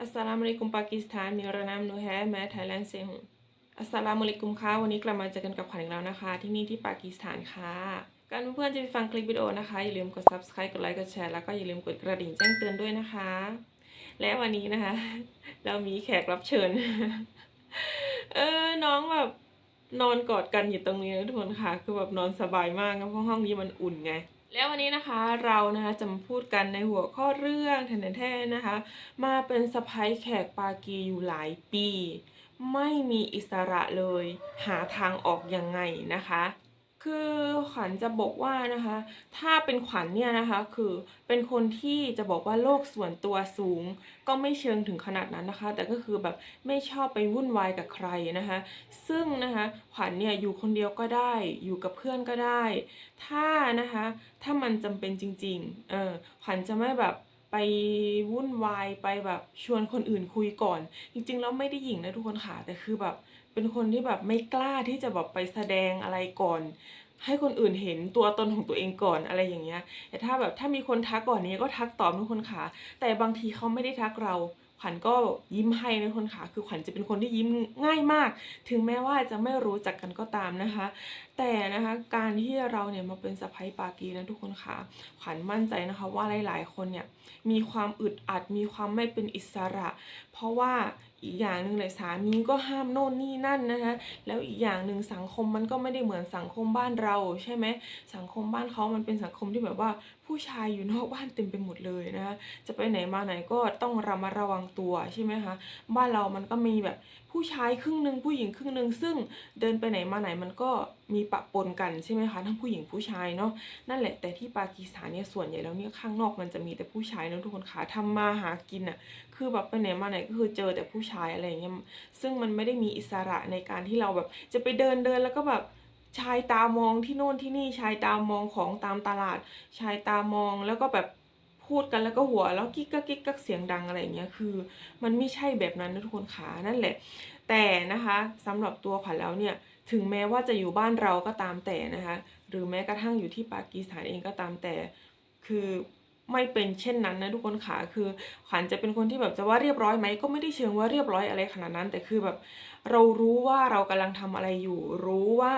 อัสสลามุอะลัยกุมปากีสถานमेरा नाम नूर है मैं थाईलैंड से हूँ อัสสลามุอะลัยกุมค่ะวันนี้กลับมาเจอกันกับขวัญอีกแล้วนะคะ ที่นี่ที่ปากีสถานค่ะการเพื่อนๆจะไปฟังคลิปวิดีโอนะคะ อย่าลืมกด subscribe กดไลค์กดแชร์แล้วก็อย่าลืมกดกระดิ่งแจ้งเตือนด้วยนะคะ และวันนี้นะคะ เรามีแขกรับเชิญ เออน้องแบบนอนกอดกันอยู่ตรงนี้นะทุกคนค่ะ คือแบบนอนสบายมากนะเพราะห้องนี้มันอุ่นไง แล้ววันนี้นะคะเรานะคะจะมาพูดกันในหัวข้อเรื่องแทนๆนะคะ มาเป็นสะพ้ายแขกปากีอยู่หลายปี ไม่มีอิสระเลย หาทางออกยังไงนะคะ คือขวัญจะบอกว่านะคะ ถ้าเป็นขวัญเนี่ยนะคะ คือเป็นคนที่จะบอกว่าโลกส่วนตัวสูง ก็ไม่เชิงถึงขนาดนั้นนะคะ แต่ก็คือแบบไม่ชอบไปวุ่นวายกับใครนะคะ ซึ่งนะคะขวัญเนี่ยอยู่คนเดียวก็ได้ อยู่กับเพื่อนก็ได้ ถ้านะคะ ถ้ามันจำเป็นจริง ๆ เออขวัญจะไม่แบบไปวุ่นวายไปแบบชวนคนอื่นคุยก่อน จริงๆแล้วไม่ได้หยิ่งนะทุกคนค่ะแต่คือแบบเป็นคนที่แบบไม่กล้าที่จะแบบไปแสดงอะไรก่อน ให้คนอื่นเห็นตัวตนของตัวเองก่อนอะไรอย่างเงี้ย แต่ถ้าแบบถ้ามีคนทักก่อนนี้ก็ทักตอบทุกคนค่ะ แต่บางทีเขาไม่ได้ทักเรา ขวัญก็ยิ้มให้นะทุกคนค่ะ คือขวัญจะเป็นคนที่ยิ้มง่ายมาก ถึงแม้ว่าจะไม่รู้จักกันก็ตามนะคะ แต่นะคะการที่เราเนี่ยมาเป็นสะพ้ายปากีนะทุกคนค่ะ ขวัญมั่นใจนะคะว่าหลาย ๆ คนเนี่ยมีความอึดอัด มีความไม่เป็นอิสระ เพราะว่า อีกอย่างหนึ่งเลยสามีก็ห้ามโน่นนี่นั่นนะคะแล้วอีกอย่างหนึ่งสังคมมันก็ไม่ได้เหมือนสังคมบ้านเราใช่ไหมสังคมบ้านเขามันเป็นสังคมที่แบบว่าผู้ชายอยู่นอกบ้านเต็มไปหมดเลยนะคะจะไปไหนมาไหนก็ต้องระมัดระวังตัวใช่ไหมคะบ้านเรามันก็มีแบบ ผู้ชายครึ่งหนึ่งผู้หญิงครึ่งหนึ่งซึ่งเดินไปไหนมาไหนมันก็มีปะปนกันใช่ไหมคะทั้งผู้หญิงผู้ชายเนาะนั่นแหละแต่ที่ปากีสถานเนี่ยส่วนใหญ่แล้วเนี่ยข้างนอกมันจะมีแต่ผู้ชายนะทุกคนขาทำมาหากินอะคือแบบไปไหนมาไหนก็คือเจอแต่ผู้ชายอะไรอย่างเงี้ยซึ่งมันไม่ได้มีอิสระในการที่เราแบบจะไปเดินเดินแล้วก็แบบชายตามองที่โน่นที่นี่ชายตามองของตามตลาด ชายตามองแล้วก็แบบ พูดกันแล้วก็หัวแล้วกิ๊กกักกิ๊กกักเสียงดังอะไรอย่างเงี้ยคือ มันไม่ใช่แบบนั้นนะทุกคนขานั่นแหละ แต่นะคะสำหรับตัวขวัญแล้วเนี่ยถึงแม้ว่าจะอยู่บ้านเราก็ตามแต่นะคะหรือแม้กระทั่งอยู่ที่ปากีสถานเองก็ตามแต่คือไม่เป็นเช่นนั้นนะทุกคนค่ะคือขวัญจะเป็นคนที่แบบจะว่าเรียบร้อยไหมก็ไม่ได้เชิงว่าเรียบร้อยอะไรขนาดนั้น แต่คือแบบเรารู้ว่าเรากำลังทำอะไรอยู่ รู้ว่า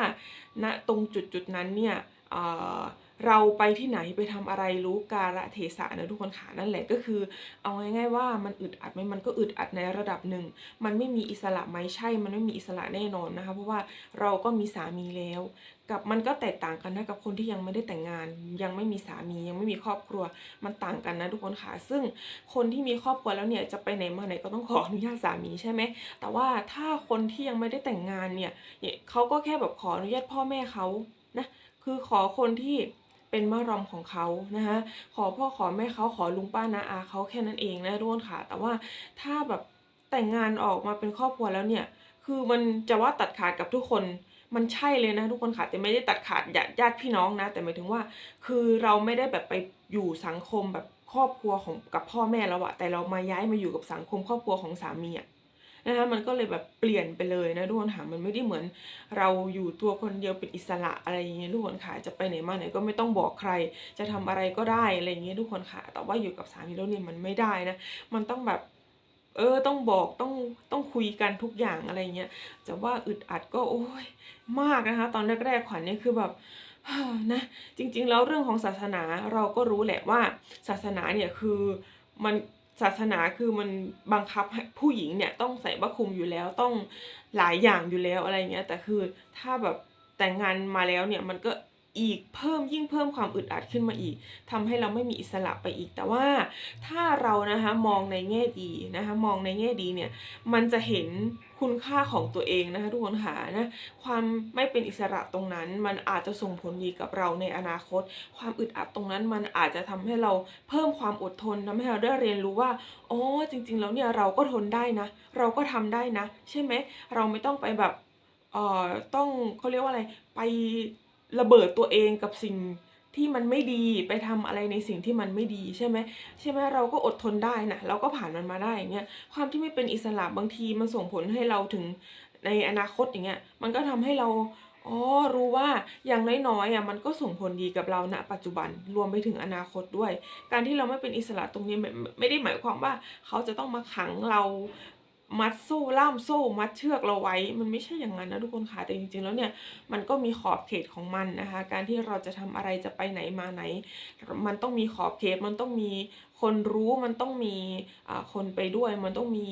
ณตรงจุดจุดนั้นเนี่ยเอ่อ เราไปที่ไหนไปทำอะไรรู้กาละเทศะนะทุกคนค่ะนั่นแหละก็คือ เอาง่ายๆว่ามันอึดอัดไหมมันก็อึดอัดในระดับหนึ่ง มันไม่มีอิสระไหมใช่ มันไม่มีอิสระแน่นอนนะคะ เพราะว่าเราก็มีสามีแล้ว กับมันก็แตกต่างกันนะกับคนที่ยังไม่ได้แต่งงาน ยังไม่มีสามียังไม่มีครอบครัวมันต่างกันนะทุกคนค่ะซึ่งคนที่มีครอบครัวแล้วเนี่ยจะไปไหนมาไหนก็ต้องขออนุญาตสามีใช่ไหมแต่ว่าถ้าคนที่ยังไม่ได้แต่งงานเนี่ยเขาก็แค่แบบขออนุญาตพ่อแม่เขานะคือขอคนที่ เป็นมารอมของเขานะคะขอพ่อขอแม่เขาขอลุงป้านาอาเขาแค่นั้นเองนะทุกคนค่ะ แต่ว่าถ้าแบบแต่งงานออกมาเป็นครอบครัวแล้วเนี่ย คือมันจะว่าตัดขาดกับทุกคนมันใช่เลยนะทุกคนค่ะแต่ไม่ได้ตัดขาดญาติญาติพี่น้องนะ แต่หมายถึงว่า คือเราไม่ได้แบบไปอยู่สังคมแบบครอบครัวของกับพ่อแม่แล้วอะแต่เรามาย้ายมาอยู่กับสังคมครอบครัวของสามีอะ นะคะมันก็เลยแบบเปลี่ยนไปเลยนะทุกคนค่ะมันไม่ได้เหมือนเราอยู่ตัวคนเดียวเป็นอิสระอะไรอย่างเงี้ยทุกคนค่ะจะไปไหนมาไหนก็ไม่ต้องบอกใคร จะทำอะไรก็ได้อะไรอย่างเงี้ยทุกคนค่ะ แต่ว่าอยู่กับสามีแล้วเนี่ยมันไม่ได้นะมันต้องแบบเออต้องบอกต้องต้องคุยกันทุกอย่างอะไรเงี้ยจะว่าอึดอัดก็โอ้ยมากนะคะ ตอนแรกๆขวัญเนี่ยคือแบบนะจริงๆแล้วเรื่องของศาสนาเราก็รู้แหละว่าศาสนาเนี่ยคือมัน ศาสนาคือมันบังคับผู้หญิงเนี่ยต้องใส่บัคลุมอยู่แล้วต้องหลายอย่างอยู่แล้วอะไรเงี้ยแต่คือถ้าแบบแต่งงานมาแล้วเนี่ยมันก็ อีกเพิ่มยิ่งเพิ่มความอึดอัดขึ้นมาอีกทำให้เราไม่มีอิสระไปอีก แต่ว่าถ้าเรานะคะมองในแง่ดีนะคะมองในแง่ดีเนี่ยมันจะเห็นคุณค่าของตัวเองนะคะทุกคนค่ะนะความไม่เป็นอิสระตรงนั้น มันอาจจะส่งผลดีกับเราในอนาคต ความอึดอัดตรงนั้น มันอาจจะทำให้เราเพิ่มความอดทนทำให้เราได้เรียนรู้ว่าอ๋อจริง ๆ แล้วเนี่ยเราก็ทนได้นะ เราก็ทำได้นะ ใช่ไหมเราไม่ต้องไปแบบเอ่อต้องเขาเรียกว่าอะไรไป ระเบิดตัวเองกับสิ่งที่มันไม่ดีไปทำอะไรในสิ่งที่มันไม่ดีใช่ไหมใช่ไหมเราก็อดทนได้นะเราก็ผ่านมันมาได้อย่างเงี้ยความที่ไม่เป็นอิสระบางทีมันส่งผลให้เราถึงในอนาคตอย่างเงี้ยมันก็ทำให้เราอ๋อรู้ว่าอย่างน้อยๆอะมันก็ส่งผลดีกับเราณปัจจุบันรวมไปถึงอนาคตด้วย การที่เราไม่เป็นอิสระตรงนี้ไม่ไม่ได้หมายความว่าเขาจะต้องมาขังเรา มัดโซ่ล่ามโซ่มัดเชือกเราไว้ มันไม่ใช่อย่างนั้นนะทุกคนค่ะแต่จริงๆแล้วเนี่ยมันก็มีขอบเขตของมันนะคะ การที่เราจะทำอะไรจะไปไหนมาไหน มันต้องมีขอบเขตมันต้องมีคนรู้มันต้องมีคนไปด้วย มันต้องมี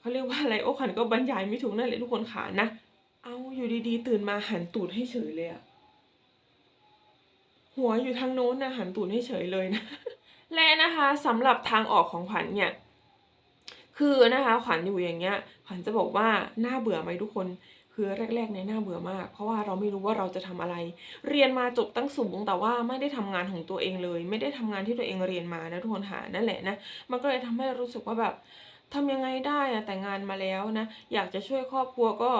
เขาเรียกว่าอะไรโอ้ขวัญก็บรรยายไม่ถูกนั่นแหละทุกคนค่ะนะเอาอยู่ดีๆ ตื่นมาหันตูดให้เฉยเลยอะหัวอยู่ทางโน้นนะหันตูดให้เฉยเลยนะและนะคะสำหรับทางออกของขวัญเนี่ย คือนะคะขวัญอยู่อย่างเงี้ยขวัญจะบอกว่าน่าเบื่อไหมทุกคนคือแรกๆเนี่ยน่าเบื่อมาก เพราะว่าเราไม่รู้ว่าเราจะทำอะไร เรียนมาจบตั้งสูงแต่ว่าไม่ได้ทำงานของตัวเองเลย ไม่ได้ทำงานที่ตัวเองเรียนมานะทุกคนหานั่นแหละนะมันก็เลยทำให้รู้สึกว่าแบบทำยังไงได้อะแต่งงานมาแล้วนะอยากจะช่วยครอบครัวก็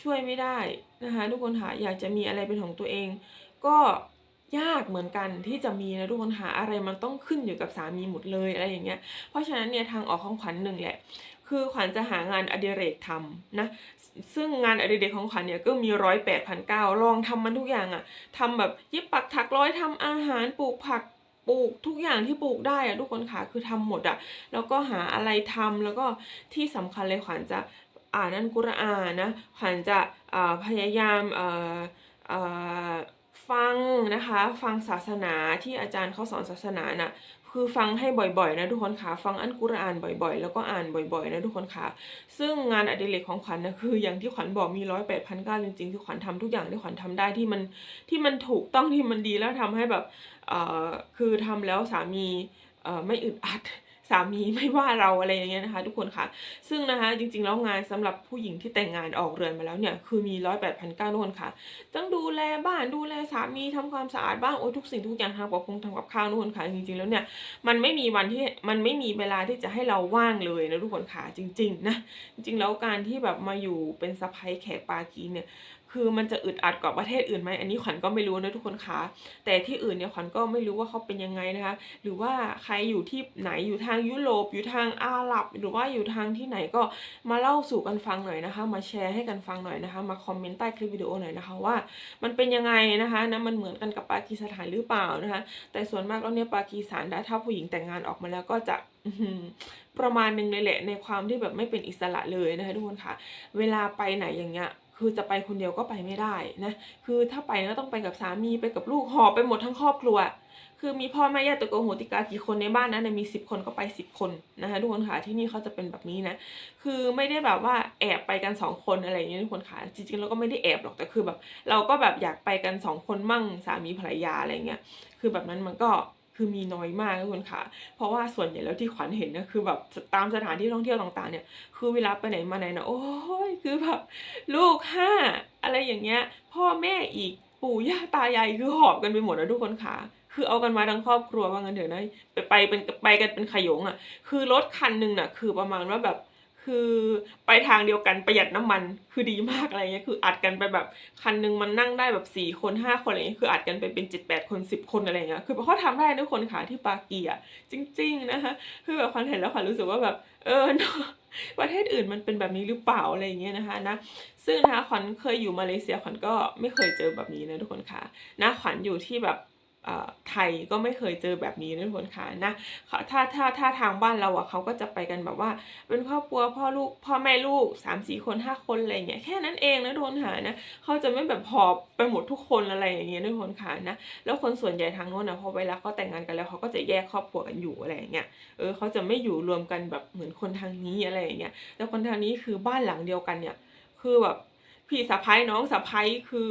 ช่วยไม่ได้นะคะทุกคนหาอยากจะมีอะไรเป็นของตัวเอง ก็ ยากเหมือนกันที่จะมีนะทุกคนหาอะไรมันต้องขึ้นอยู่กับสามีหมดเลยอะไรอย่างเงี้ย เพราะฉะนั้นเนี่ยทางออกของขวัญหนึ่งแหละคือขวัญจะหางานอดิเรกทำนะ ซึ่งงานอดิเรกของขวัญเนี่ยก็มีร้อยแปดพันเก้าลองทำมันทุกอย่างอะทำแบบเย็บปักถักร้อยทำอาหารปลูกผักปลูกทุกอย่างที่ปลูกได้อะทุกคนค่ะคือทำหมดอะแล้วก็หาอะไรทำแล้วก็ที่สำคัญเลยขวัญจะอ่านอันกุรอานนะขวัญจะพยายามอ่อเอ่อ ฟังนะคะ ฟังศาสนาที่อาจารย์เขาสอนศาสนาน่ะคือฟังให้บ่อยๆนะทุกคนค่ะฟังอันกุรอานบ่อยๆ แล้วก็อ่านบ่อยๆนะทุกคนค่ะ ซึ่งงานอดิเรกของขวัญนะคือ อย่างที่ขวัญบอกมีร้อยแปดพันเก้าจริงๆคือขวัญทำทุกอย่างที่ขวัญทำได้ที่มันที่มันถูกต้องที่มันดีแล้วทำให้แบบเอ่อคือทำแล้วสามีเอ่อไม่อึดอัด สามีไม่ว่าเราอะไรอย่างเงี้ยนะคะ ทุกคนค่ะ ซึ่งนะคะจริงๆแล้วงานสำหรับผู้หญิงที่แต่งงานออกเรือนมาแล้วเนี่ยคือมีร้อยแปดพันเก้าทุกคนค่ะต้องดูแลบ้านดูแลสามีทำความสะอาดบ้านโอ้ทุกสิ่งทุกอย่างทำกับคงทำกับข้าวทุกคนค่ะจริงๆแล้วเนี่ยมันไม่มีวันที่มันไม่มีเวลาที่จะให้เราว่างเลยนะทุกคนค่ะจริงๆนะจริงๆแล้วการที่แบบมาอยู่เป็นสะพ้ยแขกปากีเนี่ย คือมันจะอึดอัดกว่าประเทศอื่นไหมอันนี้ขวัญก็ไม่รู้นะทุกคนคะแต่ที่อื่นเนี่ยขวัญก็ไม่รู้ว่าเขาเป็นยังไงนะคะ หรือว่าใครอยู่ที่ไหนอยู่ทางยุโรปอยู่ทางอาหรับ หรือว่าอยู่ทางที่ไหนก็มาเล่าสู่กันฟังหน่อยนะคะ มาแชร์ให้กันฟังหน่อยนะคะ มาคอมเมนต์ใต้คลิปวิดีโอหน่อยนะคะว่า มันเป็นยังไงนะคะนะมันเหมือนกันกับปากีสถานหรือเปล่านะคะ แต่ส่วนมากแล้วเนี่ยปากีสถานถ้าผู้หญิงแต่งงานออกมาแล้วก็จะประมาณหนึงเลยแหละในความที่แบบไม่เป็นอิสระเลยนะคะทุกคนค่ะ เวลาไปไหนอย่างเงี้ย คือจะไปคนเดียวก็ไปไม่ได้นะคือถ้าไปก็ต้องไปกับสามีไปกับลูกหอบไปหมดทั้งครอบครัว คือมีพ่อแม่ญาติโกโหติกากี่คนในบ้านนั้นมีสิบคนก็ไปสิบคนนะคะทุกคนค่ะที่นี่เขาจะเป็นแบบนี้นะ คือไม่ได้แบบว่าแอบไปกันสองคนอะไรอย่างเงี้ยทุกคนค่ะจริงๆเราก็ไม่ได้แอบหรอกแต่คือแบบ เราก็แบบอยากไปกันสองคนมั่งสามีภรรยาอะไรเงี้ยคือแบบนั้นมันก็ คือมีน้อยมากคุณคนค่ะ เพราะว่าส่วนใหญ่แล้วที่ขวัญเห็นนะคือแบบตามสถานที่ท่องเที่ยวต่างๆเนี่ย คือเวลาไปไหนมาไหนนะโอ้ยคือแบบลูกห้าอะไรอย่างเงี้ย พ่อแม่อีกปู่ย่าตายายคือหอบกันไปหมดนะทุกคนค่ะคือเอากันมาทั้งครอบครัวว่างั้นเถอะนะไปไปเป็นไปกันเป็นขยงอะ คือรถคันหนึ่งน่ะ คือประมาณว่าแบบ คือไปทางเดียวกันประหยัดน้ำมันคือดีมากอะไรเงี้ยคืออัดกันไปแบบคันนึงมันนั่งได้แบบสี่คนห้าคนอะไรเงี้ยคืออัดกันไปเป็นเจ็ดแปดคนสิบคนอะไรเงี้ยคือเขาทำได้ทุกคนค่ะที่ปากีอะจริง ๆนะคะคือแบบขวัญเห็นแล้วขวัญรู้สึกว่าแบบเออนอประเทศอื่นมันเป็นแบบนี้หรือเปล่าอะไรอย่างเงี้ยนะคะนะซึ่งนะคะขวัญเคยอยู่มาเลเซียขวัญก็ไม่เคยเจอแบบนี้นะทุกคนค่ะนะขวัญอยู่ที่แบบ ไทยก็ไม่เคยเจอแบบนี้นะทุกคนค่ะนะถ้าถ้าถ้าทางบ้านเราอะเขาก็จะไปกันแบบว่า เป็นครอบครัวพ่อลูกพ่อแม่ลูกสามสี่คนห้าคนอะไรเงี้ยแค่นั้นเองนะทุกคนค่ะนะเขาจะไม่แบบหอบไปหมดทุกคนอะไรอย่างเงี้ยนะทุกคนค่ะนะแล้วคนส่วนใหญ่ทางโน้นนะพอเวลาเขาแต่งงานกันแล้วเขาก็จะแยกครอบครัวกันอยู่อะไรอย่างเงี้ยเออเขาจะไม่อยู่รวมกันแบบเหมือนคนทางนี้อะไรอย่างเงี้ยแต่คนทางนี้คือบ้านหลังเดียวกันเนี่ยคือแบบพี่สะพ้ายน้องสะพ้ายคือ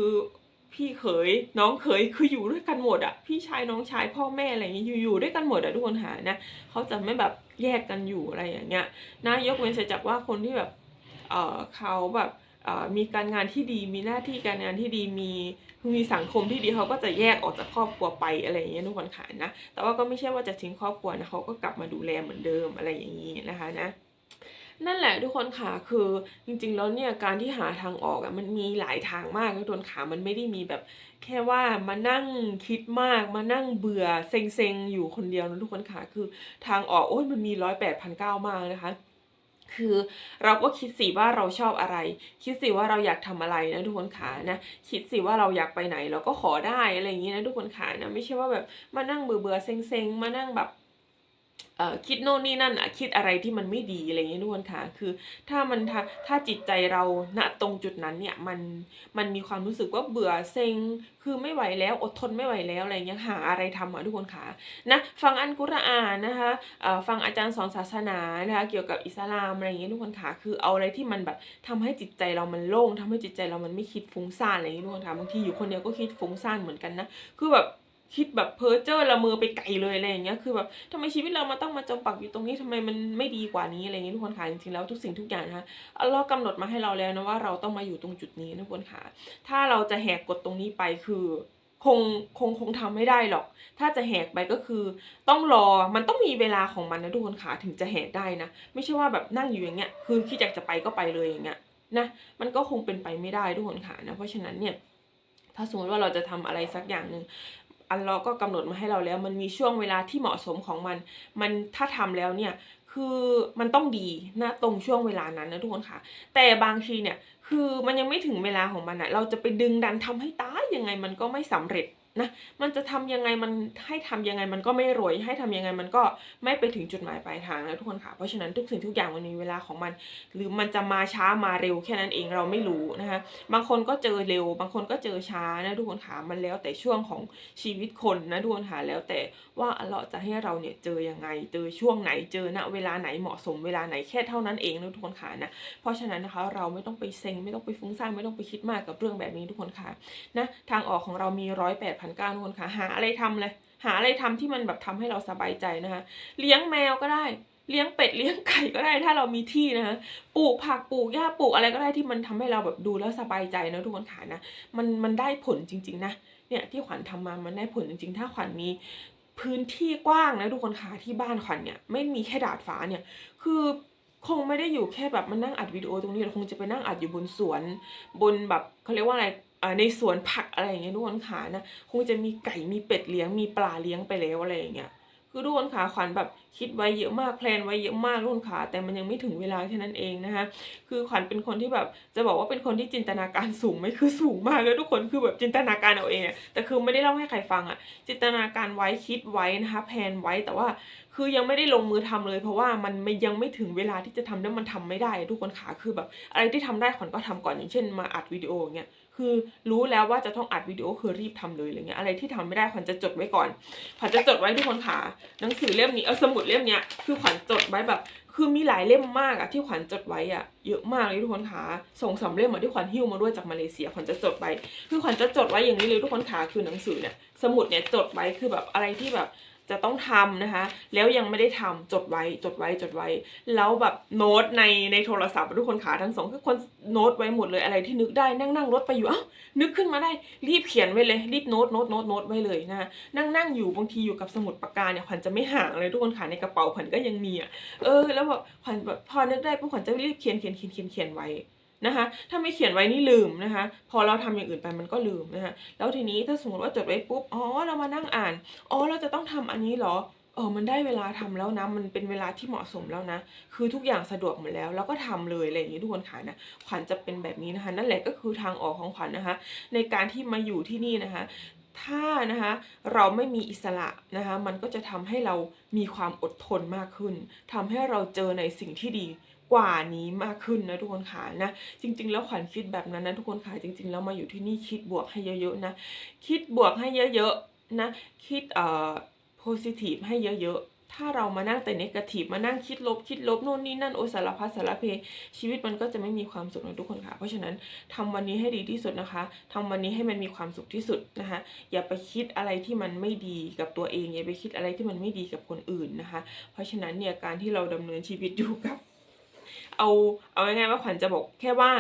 พี่เขยน้องเขยคืออยู่ด้วยกันหมดอะพี่ชายน้องชายพ่อแม่อะไรอย่างเงี้ยอยู่อยู่ด้วยกันหมดอะทุกคนหานะเขาจะไม่แบบแยกกันอยู่อะไรอย่างเงี้ยนะยกเว้นเสียจากว่าคนที่แบบเออเขาแบบเออมีการงานที่ดีมีหน้าที่การงานที่ดีมีมีสังคมที่ดีเขาก็จะแยกออกจากครอบครัวไปอะไรอย่างเงี้ยทุกคนค่ะนะแต่ว่าก็ไม่ใช่ว่าจะทิ้งครอบครัวนะเขาก็กลับมาดูแลเหมือนเดิมอะไรอย่างนี้นะคะนะ นั่นแหละทุกคนค่ะคือจริงๆแล้วเนี่ยการที่หาทางออกอะมันมีหลายทางมากทุกคนค่ะมันไม่ได้มีแบบแค่ว่ามานั่งคิดมากมานั่งเบื่อเซ็งๆอยู่คนเดียวนะทุกคนค่ะคือทางออกโอ้ยมันมีร้อยแปดพันเก้ามากนะคะคือเราก็คิดสิว่าเราชอบอะไร คิดสิว่าเราอยากทำอะไรนะทุกคนขานะคิดสิว่าเราอยากไปไหนเราก็ขอได้อะไรอย่างนี้นะทุกคนขานะไม่ใช่ว่าแบบมานั่งเบื่อเบื่อเซ็งเซ็งๆมานั่งแบบ คิดโน่นนี่นั่นอะคิดอะไรที่มันไม่ดีอะไรอย่างนี้ทุกคนค่ะ คือถ้ามันถ้าถ้าจิตใจเราณตรงจุดนั้นเนี่ยมันมันมีความรู้สึกว่าเบื่อเซ็งคือไม่ไหวแล้วอดทนไม่ไหวแล้วอะไรเงี้ยหาอะไรทำอะทุกคนค่ะนะฟังอันกุรอานนะคะฟังอาจารย์สอนศาสนานะคะเกี่ยวกับอิสลามอะไรอย่างเงี้ยทุกคนค่ะคือเอาอะไรที่มันแบบทำให้จิตใจเรามันโล่งทำให้จิตใจเรามันไม่คิดฟุ้งซ่านอะไรอย่างเงี้ยทุกคนค่ะบางทีอยู่คนเดียวก็คิดฟุ้งซ่านเหมือนกันนะคือแบบ คิดแบบเพ้อเจ้อละเมอไปไกลเลยอะไรอย่างเงี้ยคือแบบทำไมชีวิตเรามาต้องมาจมปักอยู่ตรงนี้ทำไมมันไม่ดีกว่านี้อะไรอย่างเงี้ยทุกคนค่ะจริงๆแล้วทุกสิ่งทุกอย่างนะคะเลอฮ์กำหนดมาให้เราแล้วนะว่าเราต้องมาอยู่ตรงจุดนี้นะทุกคนค่ะถ้าเราจะแหกกฎตรงนี้ไปคือคงคงคงทำไม่ได้หรอก ถ้าจะแหกไปก็คือ ต้องรอ มันต้องมีเวลาของมันนะทุกคนค่ะถึงจะแหกได้นะ ไม่ใช่ว่าแบบนั่งอยู่อย่างเงี้ย คือคิดอยากจะไปก็ไปเลยอย่างเงี้ยนะ มันก็คงเป็นไปไม่ได้ทุกคนค่ะนะ เพราะฉะนั้นเนี่ย ถ้าสมมติว่าเราจะทำอะไรสักอย่างหนึ่ง อันเราก็กำหนดมาให้เราแล้ว มันมีช่วงเวลาที่เหมาะสมของมัน มันถ้าทำแล้วเนี่ยคือมันต้องดีนะตรงช่วงเวลานั้นนะทุกคนค่ะ แต่บางทีเนี่ยคือมันยังไม่ถึงเวลาของมันอะเราจะไปดึงดันทำให้ตายยังไงมันก็ไม่สำเร็จ นะมันจะทำยังไงมันให้ทำยังไงมันก็ไม่รวย ให้ทำยังไงมันก็ไม่ไปถึงจุดหมายปลายทางนะทุกคนค่ะเพราะฉะนั้นทุกสิ่งทุกอย่างมันมีเวลาของมัน หรือมันจะมาช้ามาเร็วแค่นั้นเองเราไม่รู้นะคะบางคนก็เจอเร็ว บางคนก็เจอช้านะทุกคนค่ะมันแล้วแต่ช่วงของชีวิตคนนะทุกคนค่ะแล้วแต่ว่าอัลเลาะห์จะให้เราเนี่ยเจอยังไง เจอช่วงไหนเจอณเวลาไหนเหมาะสมเวลาไหนแค่เท่านั้นเองนะทุกคนค่ะนะเพราะฉะนั้นนะคะเราไม่ต้องไปเซ็งไม่ต้องไปฟุ้งซ่านไม่ต้องไปคิดมากกับเรื่องแบบนี้ทุกคนค่ะนะทางออกของเรามีร้อยแปดพันเก้าทุกคนค่ะหาอะไรทำเลย หาอะไรทำที่มันแบบทำให้เราสบายใจนะคะเลี้ยงแมวก็ได้เลี้ยงเป็ดเลี้ยงไก่ก็ได้ถ้าเรามีที่นะคะปลูกผักปลูกหญ้าปลูกอะไรก็ได้ที่มันทำให้เราแบบดูแล้วสบายใจนะทุกคนค่ะนะมันมันได้ผลจริง ๆ นะเนี่ยที่ขวัญทำมามันได้ผลจริง ๆ ถ้าขวัญมีพื้นที่กว้างนะทุกคนค่ะที่บ้านขวัญเนี่ยไม่มีแค่ดาดฟ้าเนี่ยคือคงไม่ได้อยู่แค่แบบมานั่งอัดวิดีโอตรงนี้เราคงจะไปนั่งอัดอยู่บนสวน บนแบบเขาเรียกว่าอะไร ในสวนผักอะไรอย่างเงี้ยทุกคนขานะคงจะมีไก่มีเป็ดเลี้ยงมีปลาเลี้ยงไปแล้วอะไรอย่างเงี้ยคือทุกคนขาขวัญแบบคิดไว้เยอะมากแพลนไว้เยอะมากทุกคนขาแต่มันยังไม่ถึงเวลาแค่นั้นเองนะคะคือขวัญเป็นคนที่แบบจะบอกว่าเป็นคนที่จินตนาการสูงไหมคือสูงมากเลยทุกคนคือแบบจินตนาการเอาเองแต่คือไม่ได้เล่าให้ใครฟังอะจินตนาการไว้คิดไว้นะคะแพลนไว้แต่ว่าคือยังไม่ได้ลงมือทำเลย เพราะว่ามันยังไม่ถึงเวลาที่จะทำแล้วมันทำไม่ได้ ทุกคนขาคือแบบอะไรที่ทำได้ขวัญก็ทำก่อนอย่างเช่น มาอัดวิดีโออย่างเงี้ย คือรู้แล้วว่าจะต้องอัดวิดีโอคือรีบทำเลยอะไรเงี้ยอะไรที่ทำไม่ได้ขวัญจะจดไว้ก่อนขวัญจะจดไว้ทุกคนขาหนังสือเล่มนี้เออสมุดเล่มเนี้ยคือขวัญจดไว้แบบ คือมีหลายเล่มมากอะที่ขวัญจดไว้อะเยอะมากเลยทุกคนขาส่งสาเล่มอะที่ขวัญหิ้วมาด้วยจากมาเลเซียขวัญจะจดไว้คือขวัญจะจดไว้อย่างนี้เลยทุกคนขาคือหนังสือเนี่ยสมุดเนี่ยจดไว้คือแบบอะไรที่แบบ จะต้องทำนะคะ แล้วยังไม่ได้ทำจดไว้จดไว้จดไว้ แล้วแบบโน้ตในในโทรศัพท์ทุกคนขาทั้งสองคือคนโน้ตไว้หมดเลยอะไรที่นึกได้นั่งนั่งรถไปอยู่เอ้านึกขึ้นมาได้รีบเขียนไว้เลยรีบโน้ตโน้ตโน้ตโน้ตไว้เลยนะคะนั่งนั่งอยู่บางทีอยู่กับสมุดปากกาเนี่ยขวัญจะไม่ห่างเลยทุกคนขาในกระเป๋าขวัญก็ยังมีอะเออแล้วแบบขวัญแบบพอนึกได้ปุ๊บขวัญจะรีบเขียนเขียนเขียนเขียนเขียนไว้ นะคะ ถ้าไม่เขียนไว้นี่ลืมนะคะ พอเราทำอย่างอื่นไปมันก็ลืมนะคะ แล้วทีนี้ถ้าสมมติว่าจดไว้ปุ๊บ อ๋อ เรามานั่งอ่าน อ๋อ เราจะต้องทำอันนี้เหรอเออมันได้เวลาทำแล้วนะ มันเป็นเวลาที่เหมาะสมแล้วนะ คือทุกอย่างสะดวกหมดแล้ว แล้วก็ทำเลยอะไรอย่างนี้ทุกคนค่ะนะ ขวัญจะเป็นแบบนี้นะคะ นั่นแหละก็คือทางออกของขวัญนะคะ ในการที่มาอยู่ที่นี่นะคะ ถ้านะคะเราไม่มีอิสระนะคะ มันก็จะทำให้เรามีความอดทนมากขึ้นทำให้เราเจอในสิ่งที่ดี กว่านี้มากขึ้นนะทุกคนค่ะนะจริง ๆ แล้วขวัญคิดแบบนั้นนะทุกคนค่ะจริง ๆ แล้วมาอยู่ที่นี่คิดบวกให้เยอะๆนะคิดบวกให้เยอะๆนะคิดเอ่อ positive ให้เยอะๆถ้าเรามานั่งแต่ negative มานั่งคิดลบคิดลบโน่นนี่นั่นโอสารพัดสารเพ ชีวิตมันก็จะไม่มีความสุขนะทุกคนค่ะ เพราะฉะนั้นทำวันนี้ให้ดีที่สุดนะคะทำวันนี้ให้มันมีความสุขที่สุดนะคะ อย่าไปคิดอะไรที่มันไม่ดีกับตัวเอง อย่าไปคิดอะไรที่มันไม่ดีกับคนอื่นนะคะ เพราะฉะนั้นเนี่ยการที่เราดำเนินชีวิตอยู่กับ เอาเอาง่ายๆว่าขวัญจะบอกแค่ว่า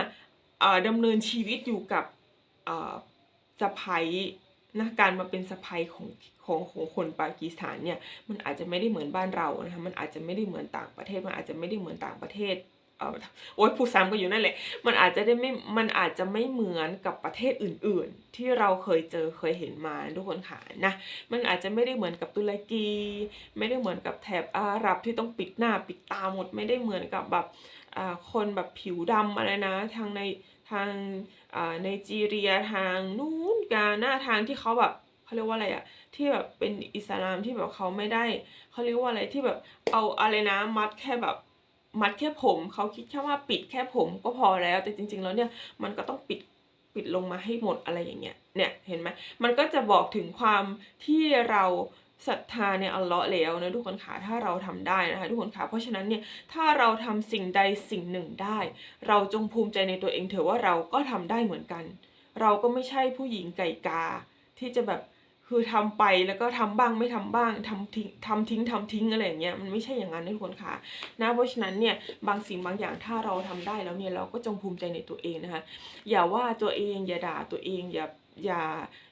เอ่อดำเนินชีวิตอยู่กับสะพ้ยนะการมาเป็นสะพ้ยของของของคนปากีสถานเนี่ยมันอาจจะไม่ได้เหมือนบ้านเรานะคะมันอาจจะไม่ได้เหมือนต่างประเทศมันอาจจะไม่ได้เหมือนต่างประเทศเออโอ๊ยพูดซ้ำก็อยู่นั่นแหละ มันอาจจะได้ไม่ มันอาจจะไม่เหมือนกับประเทศอื่น ๆ ที่เราเคยเจอเคยเห็นมาทุกคนค่ะนะ มันอาจจะไม่ได้เหมือนกับตุรกี ไม่ได้เหมือนกับแถบอาหรับที่ต้องปิดหน้าปิดตาหมด ไม่ได้เหมือนกับแบบ คนแบบผิวดำอะไรนะ ทางในทางอ่าไนจีเรียทางนู้นกาหน้าทางที่เขาแบบเขาเรียกว่าอะไรอะที่แบบเป็นอิสลามที่แบบเขาไม่ได้เขาเรียกว่าอะไรที่แบบเอาอะไรนะมัดแค่แบบมัดแค่ผมเขาคิดแค่ว่าปิดแค่ผมก็พอแล้ว แต่จริง ๆ แล้วเนี่ยมันก็ต้องปิดปิดลงมาให้หมดอะไรอย่างเงี้ยเนี่ยเห็นไหมมันก็จะบอกถึงความที่เรา ศรัทธาในอัลเลาะห์แล้วนะทุกคนขาถ้าเราทำได้นะคะทุกคนขาเพราะฉะนั้นเนี่ยถ้าเราทำสิ่งใดสิ่งหนึ่งได้ เราจงภูมิใจในตัวเองเถอะว่าเราก็ทำได้เหมือนกัน เราก็ไม่ใช่ผู้หญิงไก่กา ที่จะแบบคือทำไปแล้วก็ทำบ้างไม่ทำบ้างทำทิ้งทำทิ้งทำทิ้งอะไรอย่างเงี้ยมันไม่ใช่อย่างนั้นนะทุกคนค่ะนะเพราะฉะนั้นเนี่ยบางสิ่งบางอย่างถ้าเราทำได้แล้วเนี่ยเราก็จงภูมิใจในตัวเองนะคะอย่าว่าตัวเองอย่าด่าตัวเองอย่า อย่า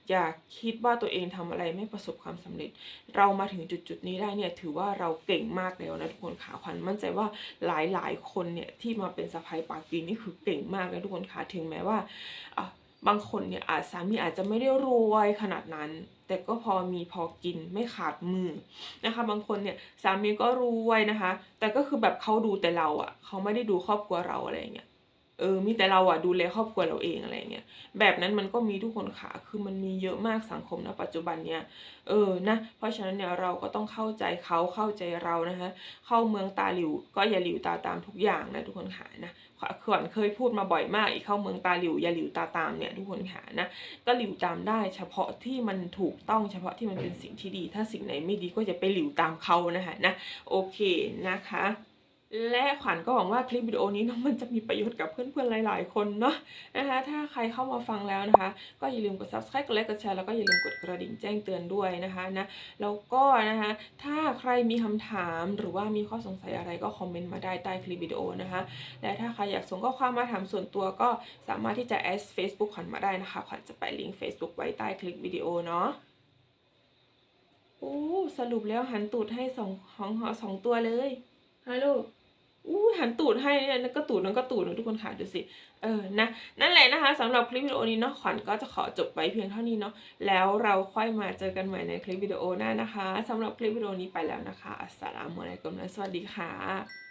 อย่าคิดว่าตัวเองทำอะไรไม่ประสบความสำเร็จ เรามาถึงจุดจุดๆนี้ได้เนี่ยถือว่าเราเก่งมากแล้วนะทุกคนค่ะขวัญมั่นใจว่าหลายหลายคนเนี่ยที่มาเป็นสะพายปากปีนี่คือเก่งมากนะทุกคนค่ะถึงแม้ว่าอะบางคนเนี่ยอาจสามีอาจจะไม่ได้รวยขนาดนั้น แต่ก็พอมีพอกินไม่ขาดมือนะคะ บางคนเนี่ยสามีก็รวยนะคะ แต่ก็คือแบบเขาดูแต่เราอะ่ะเขาไม่ได้ดูครอบครัวเราอะไรอย่างเงี้ย เออมีแต่เราอะ่ะดูแลครอบครัวเราเองอะไรเงี้ยแบบนั้นมันก็มีทุกคนค่ะคือมันมีเยอะมากสังคมนะปัจจุบันเนี่ยเออนะเพราะฉะนั้นเนี่ยเราก็ต้องเข้าใจเขาเข้าใจเรานะคะเข้าเมืองตาหลิว ก็อย่าหลิวตาตามทุกอย่างนะทุกคนค่ะนะขวัญเคยพูดมาบ่อยมากอีกเข้าเมืองตาหลิวอย่าหลิวตาตามเนี่ยทุกคนค่ะนะก็หลิวตามได้เฉพาะที่มันถูกต้องเฉพาะที่มันเป็นสิ่งที่ดี ถ้าสิ่งไหนไม่ดีก็อย่าไปหลิวตามเขานะคะนะโอเคนะคะ และขวัญก็หวังว่าคลิปวิดีโอนี้เนาะมันจะมีประโยชน์กับเพื่อนๆหลาย ๆ คนเนาะนะคะถ้าใครเข้ามาฟังแล้วนะคะ ก็อย่าลืมกด subscribe กดไลค์กดแชร์แล้วก็อย่าลืมกดกระดิ่งแจ้งเตือนด้วยนะคะนะแล้วก็นะคะถ้าใครมีคำถามหรือว่ามีข้อสงสัยอะไรก็คอมเมนต์มาได้ใต้คลิปวิดีโอนะคะและถ้าใครอยากส่งข้อความมาถามส่วนตัวก็สามารถที่จะแอด Facebook ขวัญมาได้นะคะขวัญจะไปลิงก์ Facebook ไว้ใต้คลิปวิดีโอเนาะโอ้สรุปแล้วหันตูดให้สองของหอสองตัวเลยฮัลโหล อู้หันตูดให้เนี่ยก็ตูดนั่นก็ตูดนะทุกคนค่ะดูสิ เออ นะ นั่นแหละนะคะสำหรับคลิปวิดีโอนี้เนาะ ขวัญก็จะขอจบไว้เพียงเท่านี้เนาะ แล้วเราค่อยมาเจอกันใหม่ในคลิปวิดีโอหน้านะคะสำหรับคลิปวิดีโอนี้ไปแล้วนะคะ อัสสลามุอะลัยกุมและสวัสดีค่ะ